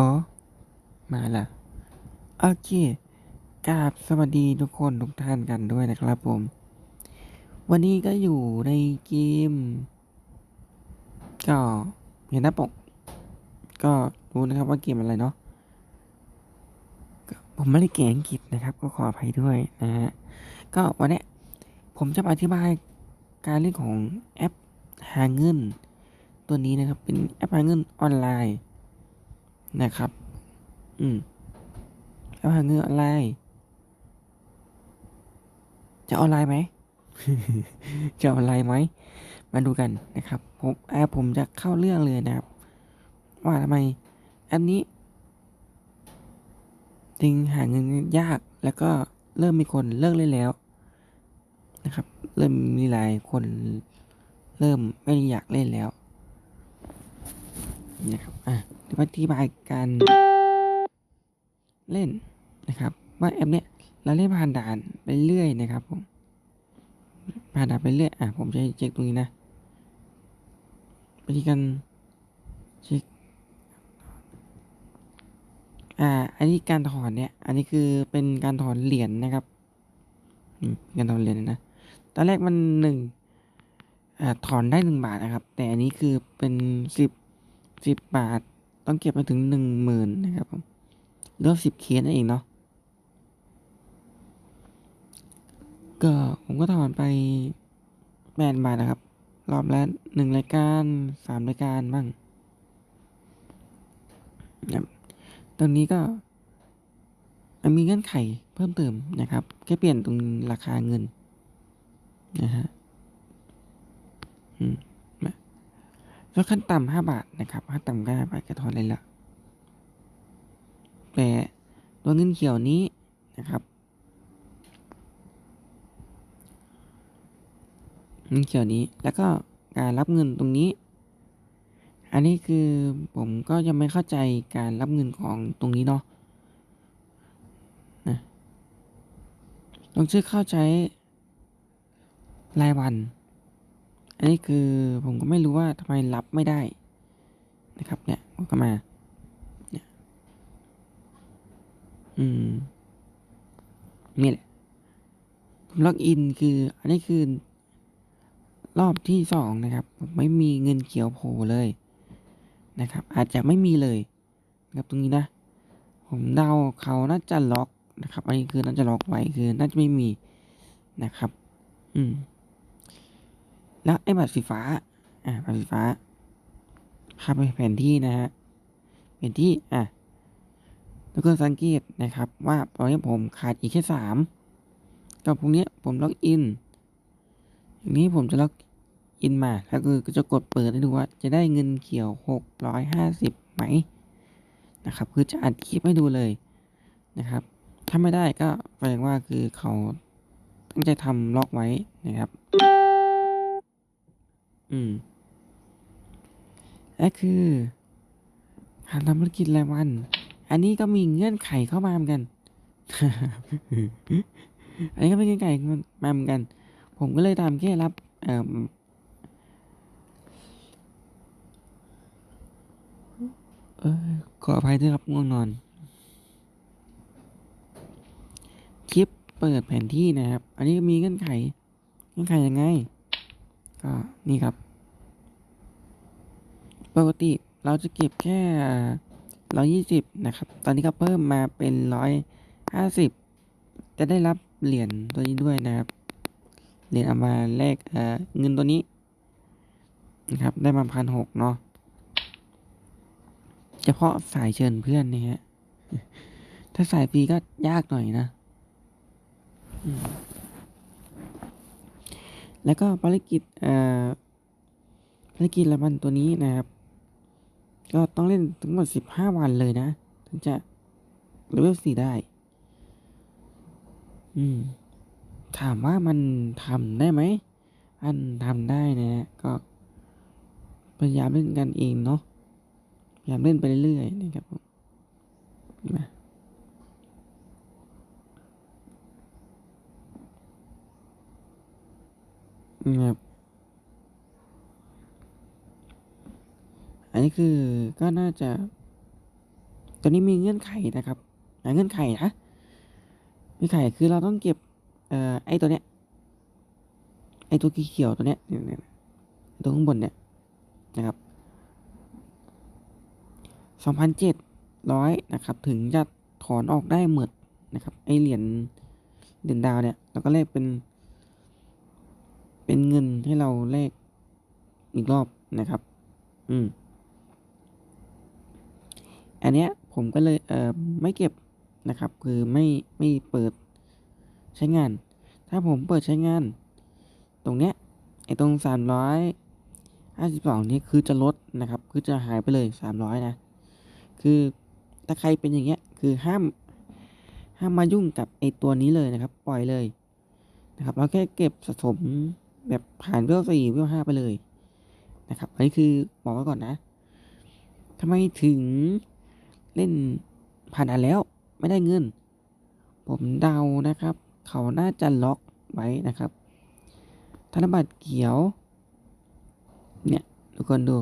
อ๋อ มาละโอเคกราบสวัสดีทุกคนทุกท่านกันด้วยนะครับผม วันนี้ก็อยู่ในเกม ก็เห็นหน้าปก ก็รู้นะครับว่าเกมอะไรเนาะผมไม่ได้เก่งอังกฤษนะครับ ก็ขออภัยด้วยนะฮะ ก็วันนี้ผมจะมาอธิบายการเล่นของแอปหาเงิน ตัวนี้นะครับ เป็นแอปหาเงินออนไลน์ นะครับ อืมแอปหาเงินออนไลน์ จะออนไลน์ไหม จะออนไลน์ไหม มาดูกันนะครับ ผมแอผมจะเข้าเรื่องเลยนะครับ ว่าทำไมอปนี้จึงหาเงินยากแล้วก็เริ่มมีคนเลิกเล่นแล้วนะครับ เริ่มมีหลายคนเริ่มไม่อยากเล่นแล้ว นะครับ อะเดี๋ยวอธิบายการเล่นนะครับ ว่าแอปเนี้ยเราเล่นผ่านด่านไปเรื่อยนะครับผมผ่านด่านไปเรื่อย อะผมจะเช็คตรงนี้นะไปที่กันเช็ค อ่า อันนี้การถอนเนี่ย อันนี้คือเป็นการถอนเหรียญนะครับการถอนเหรียญนะ ตอนแรกมันหนึ่งอ่าถอนได้หนึ่งบาทนะครับ แต่อันนี้คือเป็นสิบ สิบบาท ต้องเก็บไปถึงหนึ่งหมื่นนะครับผมเลือกสิบเคสนั่นเองเนาะก็ผมก็ถอนไปแปดบาทนะครับ รอบละหนึ่งรายการสามรายการบ้างนะตรงนี้ก็มีเงื่อนไขเพิ่มเติมนะครับ แค่เปลี่ยนตรงราคาเงินนะฮะอืม ล้วขั้นต่ำห้าบาทนะครับขั้นต่ำก็ห้าบาทก็ถอนเลยละแต่ตัวเงินเขียวนี้นะครับเงินเขียวนี้แล้วก็การรับเงินตรงนี้ อันนี้คือผมก็ยังไม่เข้าใจการรับเงินของตรงนี้เนาะนะต้องชื่อเข้าใจรายวัน อันนี้คือผมก็ไม่รู้ว่าทำไมรับไม่ได้นะครับ เนี่ยผมก็มาเนี่ยอืมนี่แหละผมล็อกอินคืออันนี้คือ รอบที่สองนะครับ ไม่มีเงินเขียวโผล่เลยนะครับ อาจจะไม่มีเลยนะครับตรงนี้นะ ผมเดาเขาน่าจะล็อกนะครับอันนี้คือน่าจะล็อกไว้คือน่าจะไม่มีนะครับ อืม แล้วไอ้บัตรสีฟ้า อ่าบัตรสีฟ้าพาไปแผนที่นะฮะแผนที่ อะทุกคนสังเกตนะครับ ว่าตอนนี้ผมขาดอีกแค่สามกับพวกนี้ผมล็อกอินอย่างนี้ผมจะล็อกอินมาแล้วคือก็จะกดเปิดให้ดูว่า จะได้เงินเขียวหกร้อยห้าสิบไหมนะครับ คือจะอัดคลิปให้ดูเลยนะครับ ถ้าไม่ได้ก็แสดงว่าคือเขาตั้งใจทำล็อกไว้นะครับ อืมและคือการทำธุรกิจรายวัน อันนี้ก็มีเงื่อนไขเข้ามาเหมือนกัน อันนี้ก็เป็นเงื่อนไขมาเหมือนกัน ผมก็เลยทำแค่รับเอ่อขออภัยด้วยครับง่วงนอน คลิปเปิดแผนที่นะครับ อันนี้มีเงื่อนไข เงื่อนไขยังไง ก็นี่ครับ ปกติเราจะเก็บแค่ร้อยยี่สิบนะครับ ตอนนี้ก็เพิ่มมาเป็นร้อยห้าสิบจะได้รับเหรียญตัวนี้ด้วยนะครับ เหรียญเอามาแลกเเงินตัวนี้นะครับ ได้มาพันหกเนาะ เฉพาะสายเชิญเพื่อนนี่ฮะ ถ้าสายฟรีก็ยากหน่อยนะ แล้วก็ภารกิจภารกิจละวันตัวนี้นะครับ ก็ต้องเล่นทั้งหมดสิบห้าวันเลยนะ ถึงจะเลเวลสี่ได้ อืม ถามว่ามันทำได้ไหม อันทำได้นะฮะก็พยายามเล่นกันเองเนาะพยายามเล่นไปเรื่อยๆนะครับผมมา ครับอันนี้คือก็น่าจะตัวนี้มีเงื่อนไขนะครับเงื่อนไขนะเงื่อนไขคือเราต้องเก็บเอ่อไอตัวเนี้ยไอตัวเขียวตัวเนี้ยเนี่ยเนี่ยตัวข้างบนเนี่ยนะครับสองพันเจ็ดร้อยนะครับ ถึงจะถอนออกได้หมดนะครับ ไอเหรียญเหรียญดาวเนี่ยเราก็เลขเป็น เป็นเงินให้เราเลขอีกรอบนะครับ อืม อันเนี้ยผมก็เลยเอ่อไม่เก็บนะครับ คือไม่ไม่เปิดใช้งาน ถ้าผมเปิดใช้งาน ตรงเนี้ยไอ้ตรงสามร้อยห้าสิบสองนี้คือจะลดนะครับ คือจะหายไปเลยสามร้อยนะ คือถ้าใครเป็นอย่างเงี้ย คือห้าม ห้ามมายุ่งกับไอ้ตัวนี้เลยนะครับ ปล่อยเลยนะครับ เราแค่เก็บสะสม แบบผ่านเวลสี่เวลห้าไปเลยนะครับ อันนี้คือบอกไว้ก่อนนะทำไมถึงเล่นผ่านอันแล้วไม่ได้เงิน ผมเดานะครับ เขาน่าจะล็อกไว้นะครับ ธนบัตรเขียว เนี่ยทุกคนดู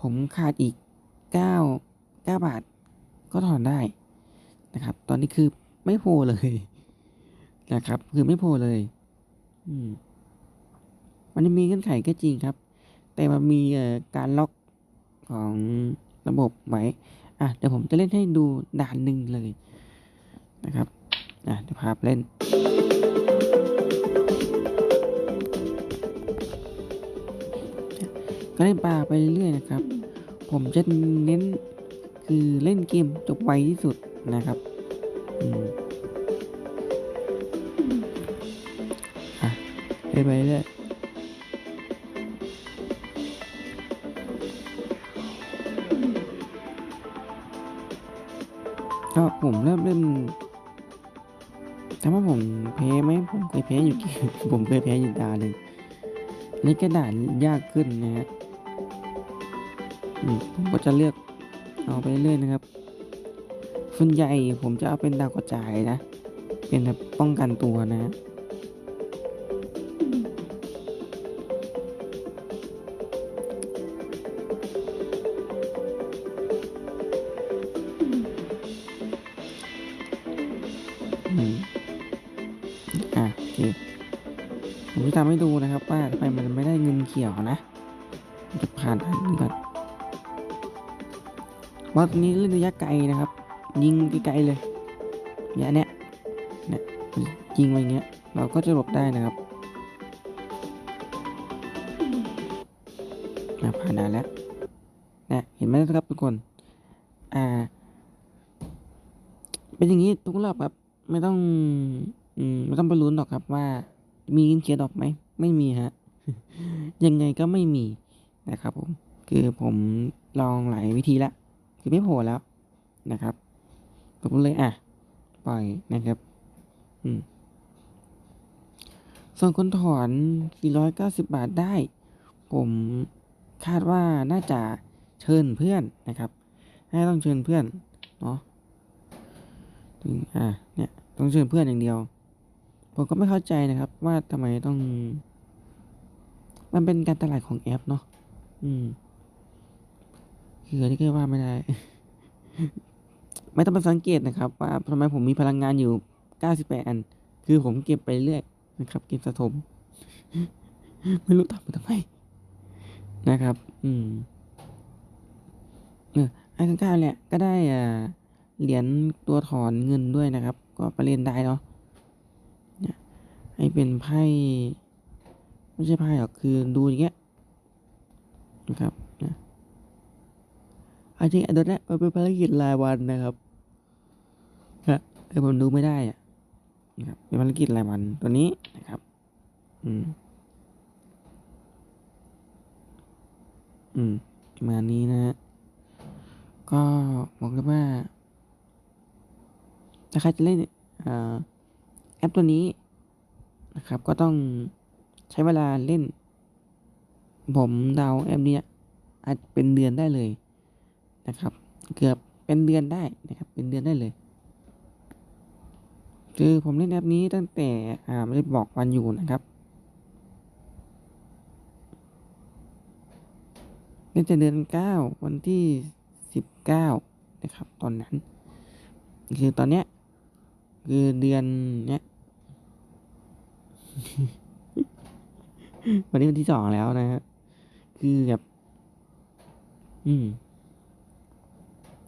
ผมขาดอีกเก้าเก้าบาท ก็ถอนได้นะครับ ตอนนี้คือไม่โผล่เลยนะครับ คือไม่โผล่เลย อืม มันมีเงื่อนไขก็จริงครับ แต่มันมีการล็อกของระบบไว้อะเดี๋ยวผมจะเล่นให้ดูด่านหนึ่งเลยนะครับอะเดี๋ยวพาไปเล่นก็เล่นปลาไปเรื่อยๆนะครับ ผมจะเน้นคือเล่นเกมจบไวที่สุดนะครับอะเล่นไปเรื่อย ผมเริ่มเล่มแต่ว่าผมแพ้ไหมผมเคยแพ้อยู่กี่ผมเคยแพ้อยู่ดานหนึ่งนี่ก็ด่านยากขึ้นนะฮะผมก็จะเลือกเอาไปเรื่อยนะครับ ส่วนใหญ่ผมจะเอาเป็นดาวกระจายนะ เป็นแบบป้องกันตัวนะฮะ ผมจะทำให้ดูนะครับว่าทำไมมันไม่ได้เงินเขียวนะผมจะผ่านอันนี้ก่อนเพราตรงนี้เล่นระยะไกลนะครับ ยิงไกลๆเลยเนี่ยเนี้ยเนี่ยยิงไปอย่างเงี้ยเราก็จะหลบได้นะครับผ่านด่านแล้วนะเห็นไหมครับทุกคน อ่า เป็นอย่างนี้ทุกรอบครับ ไม่ต้อง อืม ไม่ต้องไปลุ้นหรอกครับว่า มีเงินเขียนออกไหม ไม่มีฮะ ยังไงก็ไม่มีนะครับผม คือผมลองหลายวิธีและคือไม่โผล่แล้วนะครับ ผมเลยอะ ปล่อยนะครับ อืม ส่วนคนถอน 490 บาทได้ ผมคาดว่าน่าจะเชิญเพื่อนนะครับให้ต้องเชิญเพื่อน เนาะถึงอ่าเนี่ย ต้องเชิญเพื่อนอย่างเดียว ผมก็ไม่เข้าใจนะครับ ว่าทำไมต้อง มันเป็นการตลาดของแอปเนาะอืมคืออันนี้ก็ว่าไม่ได้ ไม่ต้องไปสังเกตนะครับ ว่าทำไมผมมีพลังงานอยู่ 98 อัน คือผมเก็บไปเรื่อยนะครับ เก็บสะสมไม่รู้ทำไปทำไมนะครับ อืมเออไอ้ข้างๆเนี่ยก็ได้อ่าเหรียญตัวถอนเงินด้วยนะครับ ก็ไปเล่นได้เนาะ ให้เป็นไพ่ไม่ใช่ไพ่หรอกคือดูอย่างเงี้ยนะครับนะอันจริงอันนี้มันเป็นภารกิจรายวันนะครับครับเออผมดูไม่ได้อะนะครับเป็นภารกิจรายวันตัวนี้นะครับ อืม อืมประมาณนี้นะฮะก็บอกเลยว่าถ้าใครจะเล่นอ่อแอปตัวนี้ นะครับ ก็ต้องใช้เวลาเล่น ผมเดาแอปเนี้ยอาจเป็นเดือนได้เลยนะครับ เกือบเป็นเดือนได้นะครับ เป็นเดือนได้เลยคือผมเล่นแอปนี้ตั้งแต่อ่าไม่ได้บอกวันอยู่นะครับเล่นแต่เดือนเก้าวันที่สิบเก้านะครับ ตอนนั้น คือตอนเนี้ยคือเดือนเนี้ย วันนี้วันที่สองแล้วนะฮะ คือแบบ อืม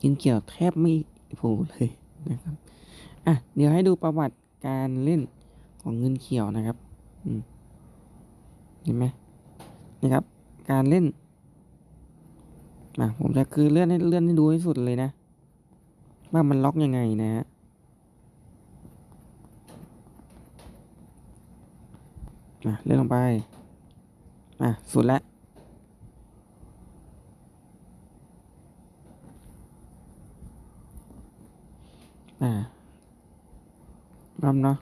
กินเกี่ยวแทบไม่โผล่เลยนะครับ อะ เดี๋ยวให้ดูประวัติการเล่นของเงินเขียวนะครับ อืม เห็นไหมนะครับ การเล่นอะผมจะคือเลื่อนให้เลื่อนให้ดูให้สุดเลยนะ ว่ามันล็อกยังไงนะฮะ อะเลื่อนลงไป อะ สุดแล้ว อ่ารำเนาะ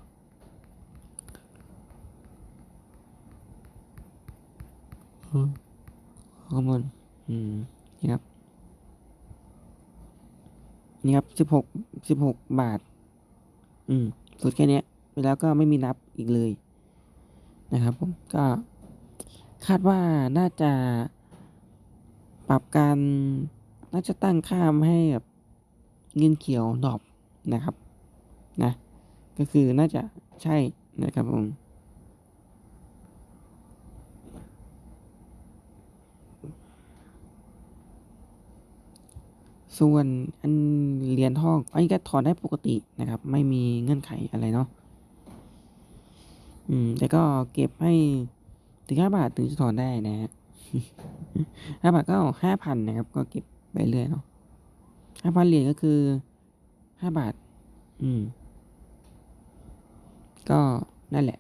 อืมข้อมูลอืม นี่ครับ นี่ครับสิบหกสิบหกบาท อืม สุดแค่นี้ ไปแล้วก็ไม่มีนับอีกเลย นะครับผมก็คาดว่าน่าจะปรับการน่าจะตั้งค่ามให้แบบเงินเขียวดอปนะครับนะก็คือน่าจะใช่นะครับผมส่วนอันเหรียญทองอันนี้ก็ถอนได้ปกตินะครับ ไม่มีเงื่อนไขอะไรเนาะ อืม แต่ก็เก็บให้ถึงห้าบาทถึงจะถอนได้นะฮะห้าบาทก็ห้าพันนะครับ ก็เก็บไปเรื่อยเนาะห้าพันเหรียญก็คือห้าบาท อืม ก็นั่นแหละ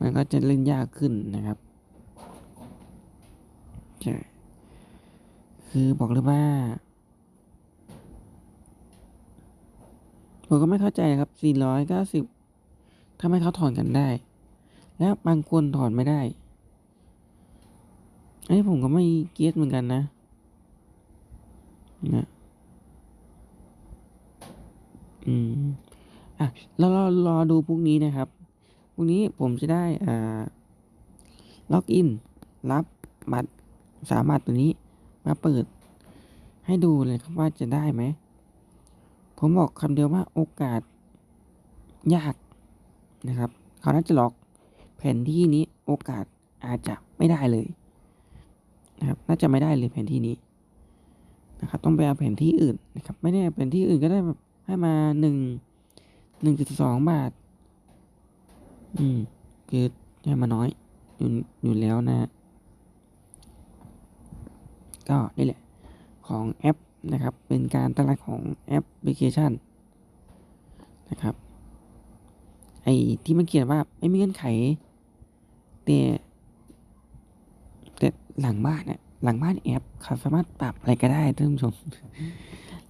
มันก็จะเล่นยากขึ้นนะครับใช่คือบอกเลยว่าผมก็ไม่เข้าใจครับ 490 ทำไมเขาถอนกันได้ แล้วบางคนถอนไม่ได้อันนี้ผมก็ไม่เก็ตเหมือนกันนะนะอืมอะเรารอรอดูพรุ่งนี้นะครับพรุ่งนี้ผมจะได้อ่าล็อกอิน รับบัตรสามบัตรตัวนี้มาเปิด ให้ดูเลยครับว่าจะได้ไหม ผมบอกคำเดียวว่าโอกาส ยาก นะครับเขาน่าจะล็อกแผนที่นี้โอกาสอาจจะไม่ได้เลยนะครับน่าจะไม่ได้เลยแผนที่นี้นะครับต้องไปเอาแผนที่อื่นนะครับไม่แน่แผนที่อื่นก็ได้แบบให้มาหนึ่งหนึ่งจุดสองบาท อืมคือให้มาน้อยอยู่อยู่แล้วนะ ก็นี่แหละของแอปนะครับ เป็นการตั้งรหัสของแอปพลิเคชันนะครับ ไอ้ที่มันเขียนว่าไม่มีเงื่อนไขแต่แต่หลังบ้านเนี่ยหลังบ้านแอปเขาสามารถปรับอะไรก็ได้ท่านผู้ชม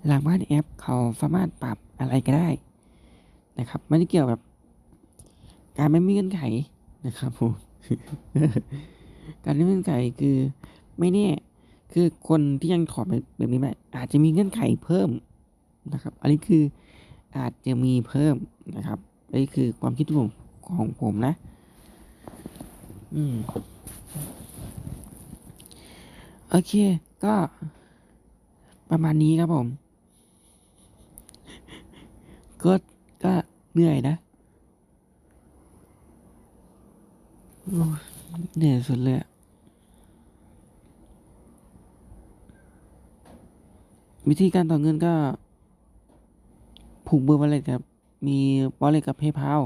หลังบ้านแอปเขาสามารถปรับอะไรก็ได้นะครับไม่ได้เกี่ยวกับ การไม่มีเงื่อนไขนะครับผมการไม่มีเงื่อนไขคือไม่แน่คือคนที่ยังถอดแบบนี้ไม่อาจจะมีเงื่อนไขเพิ่มนะครับ อันนี้คืออาจจะมีเพิ่มนะครับ นนี้คือความคิดของของผมนะ อืม โอเค ก็ประมาณนี้ครับผม ก็ ก็เหนื่อยนะเหนื่อยสุดเลยวิธีการต่อเงินก็ผูกเบอร์วอลเล็ตครับ มีวอลเล็ตกับ PayPal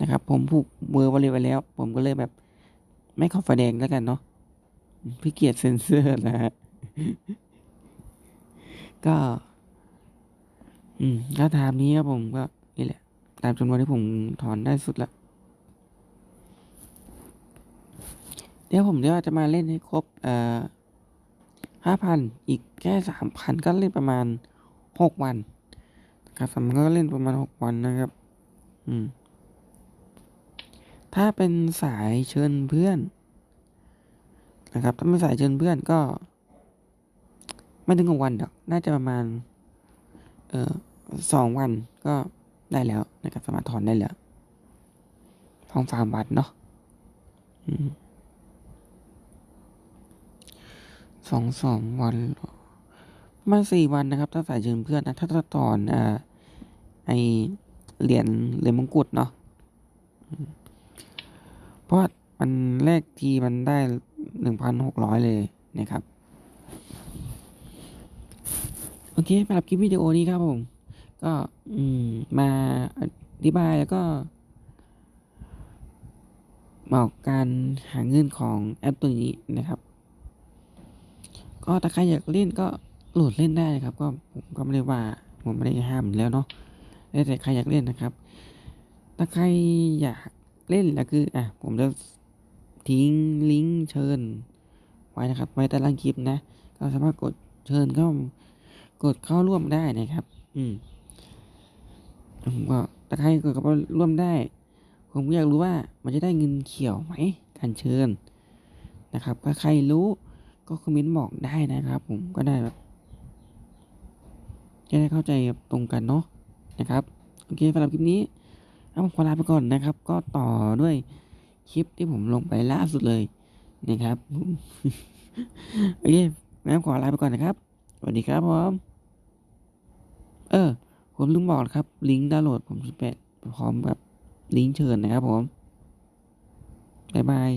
นะครับ ผมผูกเบอร์วอลเล็ตไว้แล้ว ผมก็เลยแบบ ไม่เข้าไฟแดงแล้วกันเนาะพี่เกียรติเซนเซอร์นะฮะก็ อืมถ้าถามนี้ครับผมก็นี่แหละ ตามจำนวนที่ผมถอนได้สุดละเดี๋ยวผมเดี๋ยวจะมาเล่นให้ครบ เอ่อห้าพันอีกแค่สามพันก็เล่นประมาณหกวัน ครับสามพันก็เล่นประมาณหกวันนะครับ อืม ถ้าเป็นสายเชิญเพื่อน นะครับ ถ้าเป็นสายเชิญเพื่อนก็ ไม่ถึงหกวันดอก น่าจะประมาณ เอ่อสองวันก็ได้แล้วนะครับ สามารถถอนได้แล้วทองฟาร์มบัตรเนาะสองสองวันเหรอมาสี่วันนะครับ ถ้าสายเชิญเพื่อนนะ ถ้าถ้าตอนอ่า ไอเหรียญเหรียญมงกุฎเนาะเพราะมันแรกทีมันได้หนึ่งพันหกร้อยเลยนะครับ โอเคสำหรับคลิปวิดีโอนี้ครับผม ก็อืมมาอธิบายแล้วก็บอกการหาเงินของแอปตัวนี้นะครับ ก็ถ้าใครอยากเล่นก็โหลดเล่นได้นะครับ ก็ผมก็ไม่ได้ว่าผมไม่ได้ห้ามอยู่แล้วเนาะ แล้วแต่ใครอยากเล่นนะครับ ถ้าใครอยากเล่นแล้วคืออะผมจะทิ้งลิงก์เชิญไว้นะครับ ไว้ใต้ล่างคลิปนะ ก็สามารถกดเชิญเข้ากดเข้าร่วมได้นะครับ อืมผมก็ถ้าใครกดเข้าร่วมได้ ผมก็อยากรู้ว่ามันจะได้เงินเขียวไหมการเชิญนะครับถ้าใครรู้ก็คอมเมนต์บอกได้นะครับ ผมก็ได้แบบจะได้เข้าใจตรงกันเนาะ นะครับ โอเคสำหรับคลิปนี้เอาผมขอลาไปก่อนนะครับ ก็ต่อด้วยคลิปที่ผมลงไปล่าสุดเลยนะครับโอเคงั้นขอลาไปก่อนนะครับสวัสดีครับผมเออ ผมลืมบอกครับ ลิงก์ดาวน์โหลดผมจะแปะพร้อมกับลิงก์เชิญนะครับผม บ๊ายบาย